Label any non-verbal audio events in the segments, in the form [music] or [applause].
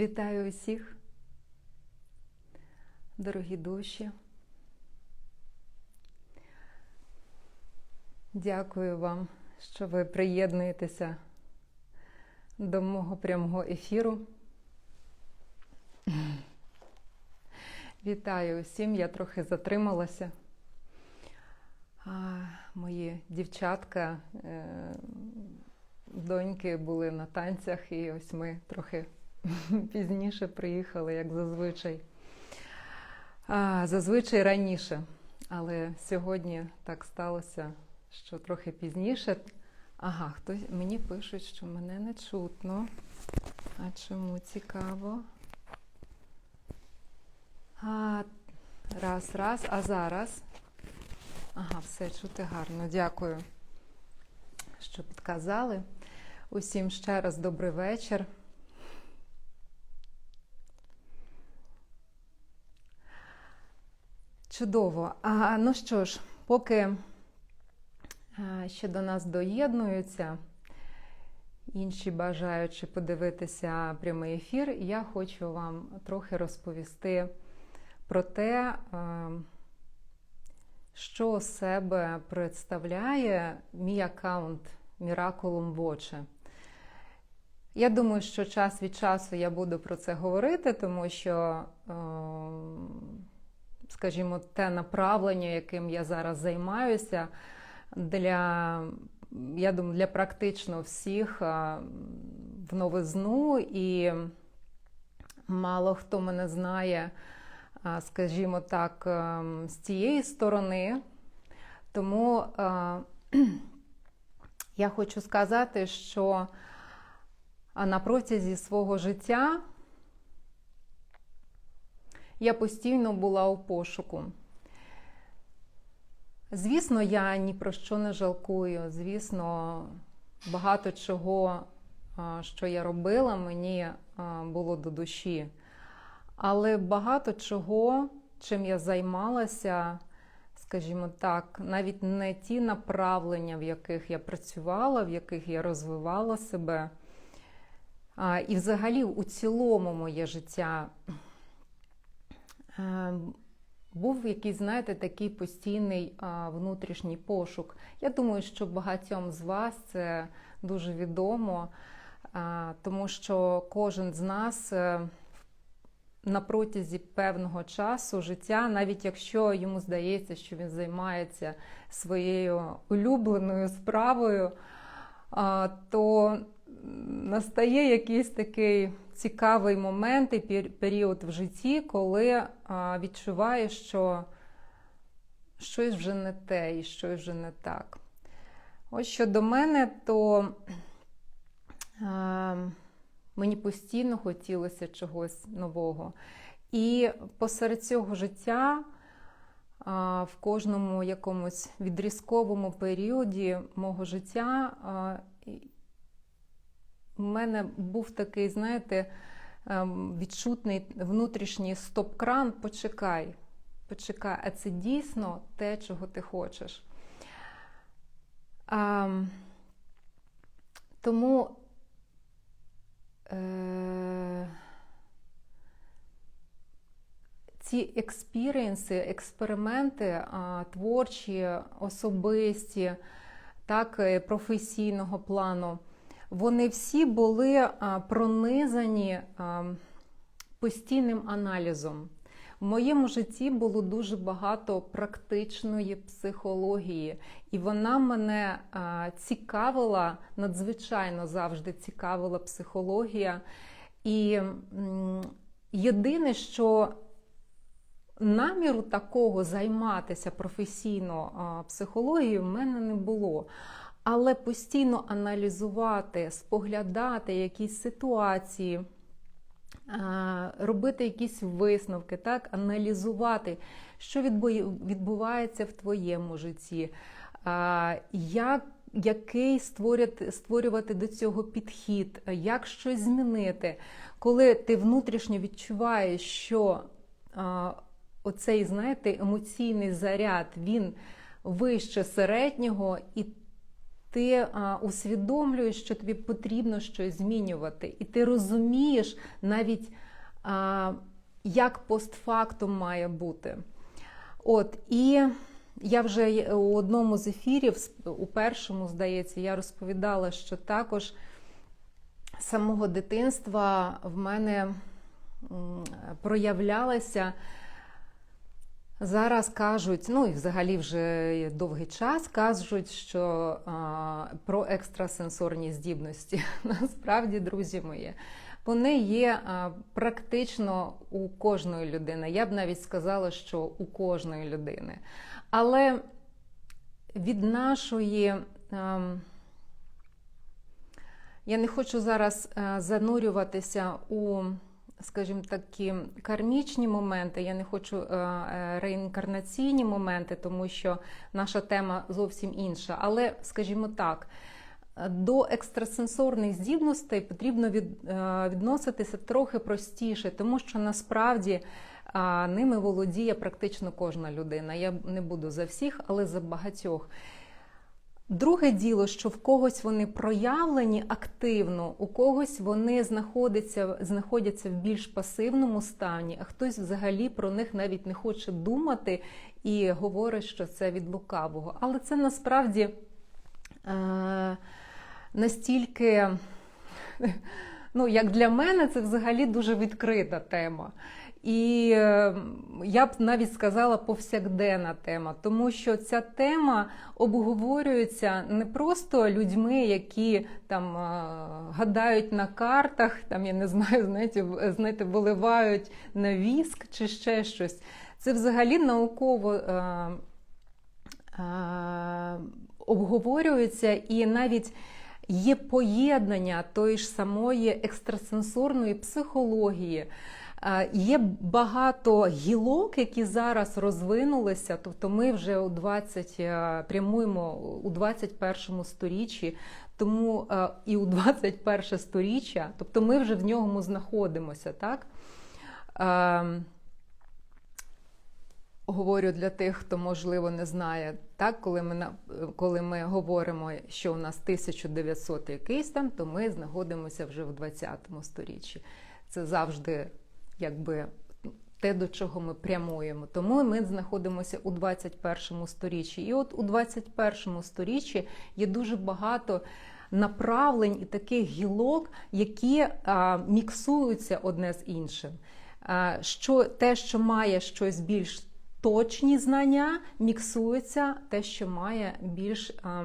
Вітаю усіх, дорогі душі. Дякую вам, що ви приєднуєтеся до мого прямого ефіру. Вітаю усім, я трохи затрималася. А, мої дівчатка, е, доньки були на танцях, і ось ми трохи [laughs] пізніше приїхали, як зазвичай. А, зазвичай раніше. Але сьогодні так сталося, що трохи пізніше. Ага, хтось мені пишуть, що мене не чутно. А чому цікаво? А, раз, раз, а зараз. Ага, все чути гарно. Дякую, що підказали. Усім ще раз добрий вечір. Чудово. А, ну що ж, поки ще до нас доєднуються інші бажаючи подивитися прямий ефір, я хочу вам трохи розповісти про те, що себе представляє мій аккаунт Miraculum Voce. Я думаю, що час від часу я буду про це говорити, тому що, е, скажімо, те направлення, яким я зараз займаюся, для, я думаю, для практично всіх в новизну, і мало хто мене знає, скажімо так, е, з цієї сторони. Тому [clears throat] я хочу сказати, що на протязі свого життя я постійно була у пошуку. Звісно, я ні про що не жалкую. Звісно, багато чого, що я робила, мені було до душі. Але багато чого, чим я займалася, скажімо так, навіть не ті направлення, в яких я працювала, в яких я розвивала себе. І, взагалі, у цілому моє життя був якийсь, знаєте, такий постійний внутрішній пошук. Я думаю, що багатьом з вас це дуже відомо, тому що кожен з нас е, на протязі певного часу життя, навіть якщо йому здається, що він займається своєю улюбленою справою, то настає якийсь такий цікавий момент і період в житті, коли відчуваєш, що щось вже не те і щось вже не так. Ось щодо мене, то мені постійно хотілося чогось нового. І посеред цього життя, в кожному якомусь відрізковому періоді мого життя, у мене був такий, знаєте, відчутний внутрішній стоп-кран. Почекай, почекай, а це дійсно те, чого ти хочеш. А, Тому е, ці експірієнси, експерименти а, творчі, особисті, так, е, професійного плану вони всі були пронизані постійним аналізом. В моєму житті було дуже багато практичної психології, і вона мене цікавила, надзвичайно завжди цікавила психологія. І єдине, що наміру такого займатися професійно психологією в мене не було. Але постійно аналізувати, споглядати якісь ситуації, робити якісь висновки, так, аналізувати, що відбувається в твоєму житті, як, який створювати, створювати до цього підхід, як щось змінити. Коли ти внутрішньо відчуваєш, що оцей, знаєте, емоційний заряд він вище середнього, і ти а, усвідомлюєш, що тобі потрібно щось змінювати, і ти розумієш навіть, а, як постфактум має бути. От, і я вже у одному з ефірів, у першому, здається, я розповідала, що також з самого дитинства в мене проявлялася. Зараз кажуть, ну і взагалі вже довгий час кажуть, що а, про екстрасенсорні здібності. [laughs] Насправді, друзі мої, вони є а, практично у кожної людини. Я б навіть сказала, що у кожної людини. Але від нашої. А, я не хочу зараз занурюватися у скажімо такі кармічні моменти. Я не хочу е, е, реінкарнаційні моменти, тому що наша тема зовсім інша. Але, скажімо так, до екстрасенсорних здібностей потрібно е, відноситися трохи простіше, тому що насправді. Ними володіє практично кожна людина. Я не буду за всіх, але за багатьох. Друге діло, що в когось вони проявлені активно, у когось вони знаходяться знаходяться в більш пасивному стані, а хтось взагалі про них навіть не хоче думати і говорить, що це від лукавого. Але це насправді е, настільки, ну, як для мене, це взагалі дуже відкрита тема. І ем, я б навіть сказала повсякденна тема, тому що ця тема обговорюється не просто людьми, які там гадають на картах, там я не знаю, знаєте, знаєте, виливають на віск чи ще щось. Це взагалі науково е, е, обговорюється і навіть. Є поєднання тої ж самої екстрасенсорної психології, Є багато гілок, які зараз розвинулися. Тобто, ми вже у 20, е, прямуємо у 21 сторіччі, тому е, і у 21 сторіччя, тобто ми вже в ньому знаходимося, так? Говорю для тих, хто можливо не знає, так, коли ми коли ми говоримо, що у нас 1900 якийсь там, то ми знаходимося вже в 20 сторіччі. Це завжди якби те, до чого ми прямуємо. Тому ми знаходимося у 21 сторіччі. І от у 21 сторіччі є дуже багато направлень і таких гілок, які а, міксуються одне з іншим. А, що Те, що має щось більш точні знання, міксується те, що має більш. А,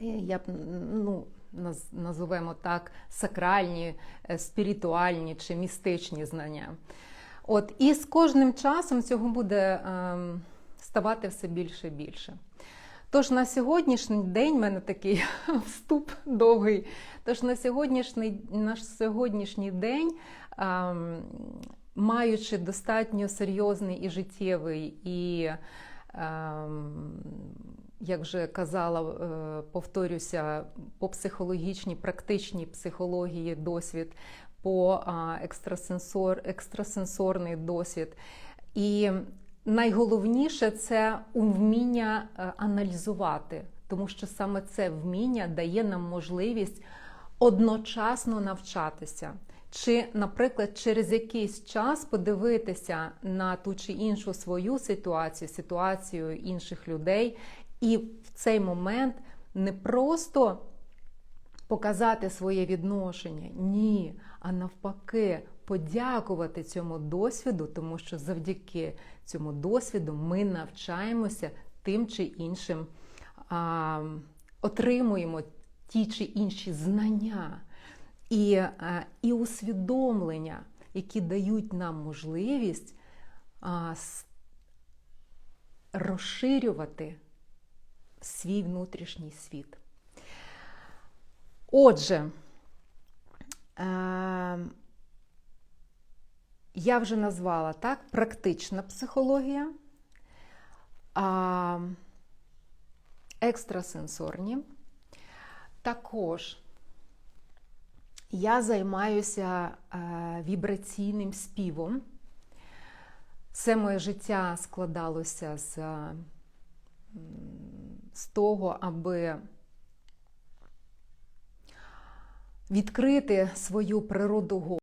я б ну, називаємо так, сакральні, е, спіритуальні чи містичні знання. От, І з кожним часом цього буде ем, ставати все більше і більше. Тож на сьогоднішній день в мене такий [laughs] вступ довгий. Тож на сьогоднішній на сьогоднішній день, ем, маючи достатньо серйозний і життєвий і ем, як вже казала, е, повторюся, по психологічній, практичній психології досвід, по екстрасенсор, екстрасенсорний досвід. І найголовніше це вміння е, аналізувати, тому що саме це вміння дає нам можливість одночасно навчатися. Чи, наприклад, через якийсь час подивитися на ту чи іншу свою ситуацію, ситуацію інших людей і в цей момент не просто показати своє відношення, ні, а навпаки, подякувати цьому досвіду, тому що завдяки цьому досвіду ми навчаємося тим чи іншим, а, отримуємо ті чи інші знання і, і усвідомлення, які дають нам можливість розширювати свій внутрішній світ. Отже, е я вже назвала так, практична психологія, екстрасенсорні. Також я займаюся е, вібраційним співом. Все моє життя складалося з е, з того, аби відкрити свою природу